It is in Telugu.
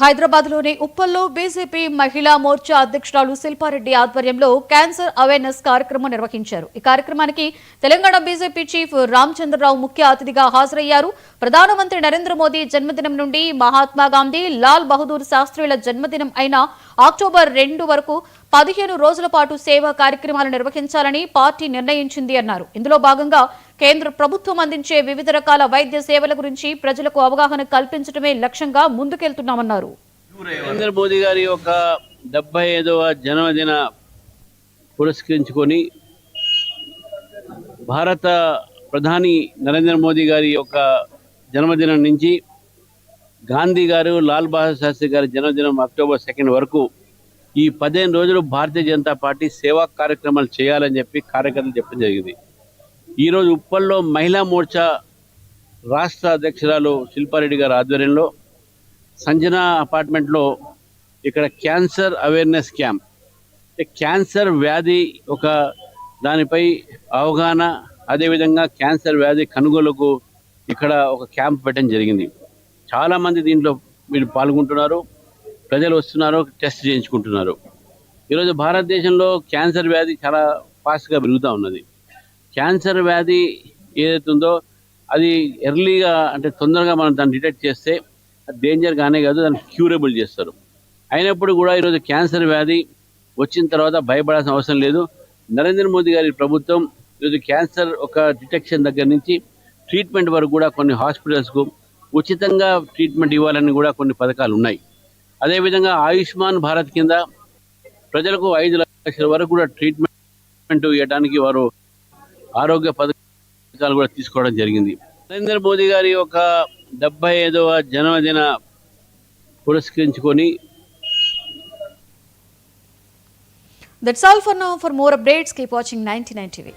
హైదరాబాద్లోని ఉప్పల్లో బీజేపీ మహిళా మోర్చా అధ్యక్షురాలు శిల్పారెడ్డి ఆధ్వర్యంలో క్యాన్సర్ అవేర్నెస్ కార్యక్రమం నిర్వహించారు. ఈ కార్యక్రమానికి తెలంగాణ బీజేపీ చీఫ్ రామచంద్రరావు ముఖ్య అతిథిగా హాజరయ్యారు. ప్రధానమంత్రి నరేంద్ర మోదీ జన్మదినం నుండి మహాత్మా గాంధీ లాల్ బహదూర్ శాస్త్రిల జన్మదినం అయిన అక్టోబర్ రెండు వరకు పదిహేను రోజుల పాటు సేవా కార్యక్రమాలు నిర్వహించాలని పార్టీ నిర్ణయించింది అన్నారు. ఇందులో భాగంగా కేంద్ర ప్రభుత్వం అందించే వివిధ రకాల వైద్య సేవల గురించి ప్రజలకు అవగాహన కల్పించడమే లక్ష్యంగా ముందుకెళ్తున్నామన్నారు. నరేంద్ర మోదీ గారి యొక్క డెబ్బై ఐదవ జన్మదిన పురస్కరించుకొని భారత ప్రధాని నరేంద్ర మోదీ గారి యొక్క జన్మదినం నుంచి గాంధీ గారు లాల్ బహదూర్ శాస్త్రి గారి జన్మదినం అక్టోబర్ సెకండ్ వరకు ఈ పదిహేను రోజులు భారతీయ జనతా పార్టీ సేవా కార్యక్రమాలు చేయాలని చెప్పి కార్యకర్తలు చెప్పడం జరిగింది. ఈరోజు ఉప్పల్లో మహిళా మోర్చా రాష్ట్ర అధ్యక్షురాలు శిల్పారెడ్డి గారి ఆధ్వర్యంలో సంజన అపార్ట్మెంట్లో ఇక్కడ క్యాన్సర్ అవేర్నెస్ క్యాంప్. అంటే క్యాన్సర్ వ్యాధి ఒక దానిపై అవగాహన అదేవిధంగా క్యాన్సర్ వ్యాధి కనుగోలుకు ఇక్కడ ఒక క్యాంప్ పెట్టడం జరిగింది. చాలామంది దీంట్లో మీరు పాల్గొంటున్నారు ప్రజలు వస్తున్నారు టెస్ట్ చేయించుకుంటున్నారు. ఈరోజు భారతదేశంలో క్యాన్సర్ వ్యాధి చాలా ఫాస్ట్గా పెరుగుతూ ఉన్నది. క్యాన్సర్ వ్యాధి ఏదైతే ఉందో అది ఎర్లీగా అంటే తొందరగా మనం దాన్ని డిటెక్ట్ చేస్తే అది డేంజర్ కానే కాదు దాన్ని క్యూరబుల్ చేస్తారు. అయినప్పుడు కూడా ఈరోజు క్యాన్సర్ వ్యాధి వచ్చిన తర్వాత భయపడాల్సిన అవసరం లేదు. నరేంద్ర మోదీ గారి ప్రభుత్వం ఈరోజు క్యాన్సర్ ఒక డిటెక్షన్ దగ్గర నుంచి ట్రీట్మెంట్ వరకు కూడా కొన్ని హాస్పిటల్స్కు ఉచితంగా ట్రీట్మెంట్ ఇవ్వాలని కూడా కొన్ని పథకాలు ఉన్నాయి. అదేవిధంగా ఆయుష్మాన్ భారత్ కింద ప్రజలకు ఐదు లక్షల వరకు కూడా ట్రీట్మెంట్ ఇవ్వడానికి వారు ఆరోగ్య పథకాలు కూడా తీసుకోవడం జరిగింది. నరేంద్ర మోదీ గారి యొక్క డెబ్బై ఐదవ జన్మదిన పురస్కరించుకొని that's all for now for more updates keep watching ninety nine TV